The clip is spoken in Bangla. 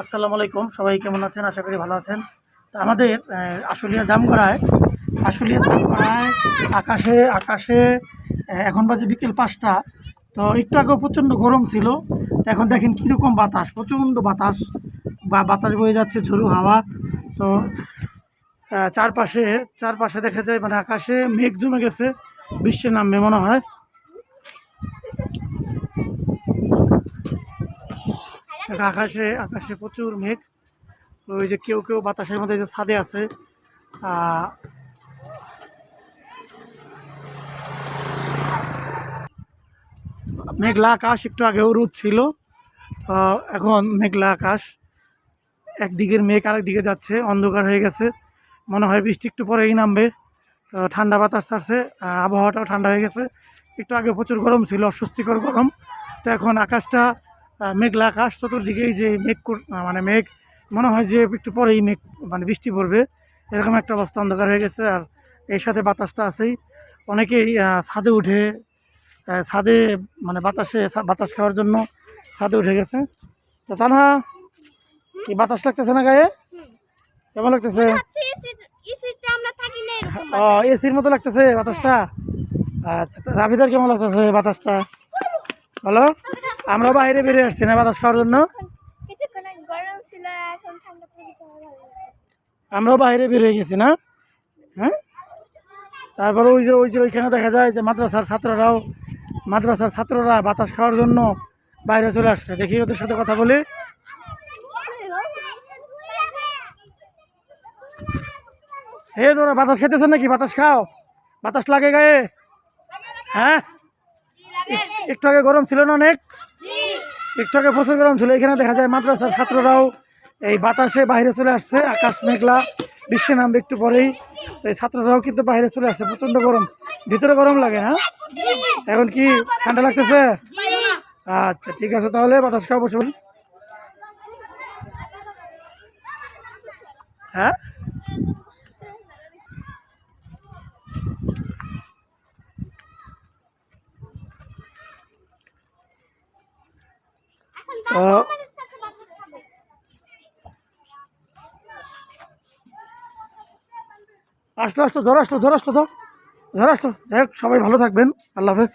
আসসালামু আলাইকুম, সবাই কেমন আছেন? আশা করি ভালো আছেন। তো আমাদের আশুলিয়া জামগড়ায় আশুলিয়া জামগড়ায় আকাশে আকাশে এখন বাজে বিকেল পাঁচটা। তো একটু আগেও প্রচণ্ড গরম ছিল। এখন দেখেন কীরকম বাতাস, প্রচণ্ড বাতাস। বা, বাতাস বয়ে যাচ্ছে ঝুরু হাওয়া। তো চারপাশে চারপাশে দেখা যায় মানে আকাশে মেঘ জমে গেছে, বৃষ্টি নামবে মনে হয়। আকাশে আকাশে প্রচুর মেঘ। ওই যে কেউ কেউ বাতাসের মধ্যে যে ছাদে আছে। মেঘলা আকাশ একটু আগেও রোদ ছিল। এখন মেঘলা আকাশ। একদিকের মেঘ আরেক দিকে যাচ্ছে, অন্ধকার হয়ে গেছে। মনে হয় বৃষ্টি একটু পরেই নামবে। ঠান্ডা বাতাস ছাড়ছে আবহাওয়াটাও ঠান্ডা হয়ে গেছে। একটু আগে প্রচুর গরম ছিল, অস্বস্তিকর গরম। তো এখন আকাশটা মেঘলা আকাশ চতুর্দিকেই যে মেঘ মানে মেঘ মনে হয় যে একটু পরেই মেঘ মানে বৃষ্টি পড়বে। এরকম একটা অবস্থা অন্ধকার হয়ে গেছে আর এর সাথে বাতাসটা আছেই। অনেকেই ছাদে উঠে ছাদে মানে বাতাসে বাতাস খাওয়ার জন্য ছাদে উঠে গেছে। তো তা না কি বাতাস লাগতেছে না গায়ে? কেমন লাগতেছে? ও এসির মতো লাগতেছে বাতাসটা? আচ্ছা তো রাবিদার কেমন লাগতেছে বাতাসটা? বলো। আমরা বাইরে বেরিয়ে আসছি না বাতাস খাওয়ার জন্য? আমরাও বাইরে বেরিয়ে গেছি না? হ্যাঁ? তারপরে ওই যে ওই যে ওইখানে দেখা যায় যে মাদ্রাসার ছাত্ররাও মাদ্রাসার ছাত্ররা বাতাস খাওয়ার জন্য বাইরে চলে আসছে। দেখি ওদের সাথে কথা বলি। হে তোরা বাতাস খেতেছেন নাকি? বাতাস খাও। বাতাস লাগে গায়ে। হ্যাঁ? একটু আগে গরম ছিল না, অনেক? একটু আগে প্রচুর গরম ছিল, এখানে দেখা যায় মাদ্রাসার ছাত্ররাও এই বাতাসে বাইরে চলে আসছে, আকাশ মেঘলা বিশ্বে নামবে একটু পরেই। তো এই ছাত্ররাও কিন্তু বাইরে চলে আসছে, প্রচণ্ড গরম। ভিতরে গরম লাগে না? এখন কি ঠান্ডা লাগতেছে? আচ্ছা ঠিক আছে, তাহলে বাতাস খাওয়া বসে। হ্যাঁ? আসলো আসলো ধর আসলো ধর আসলো ধর ধর আসলো। যাই সবাই ভালো থাকবেন। আল্লাহ হাফেজ।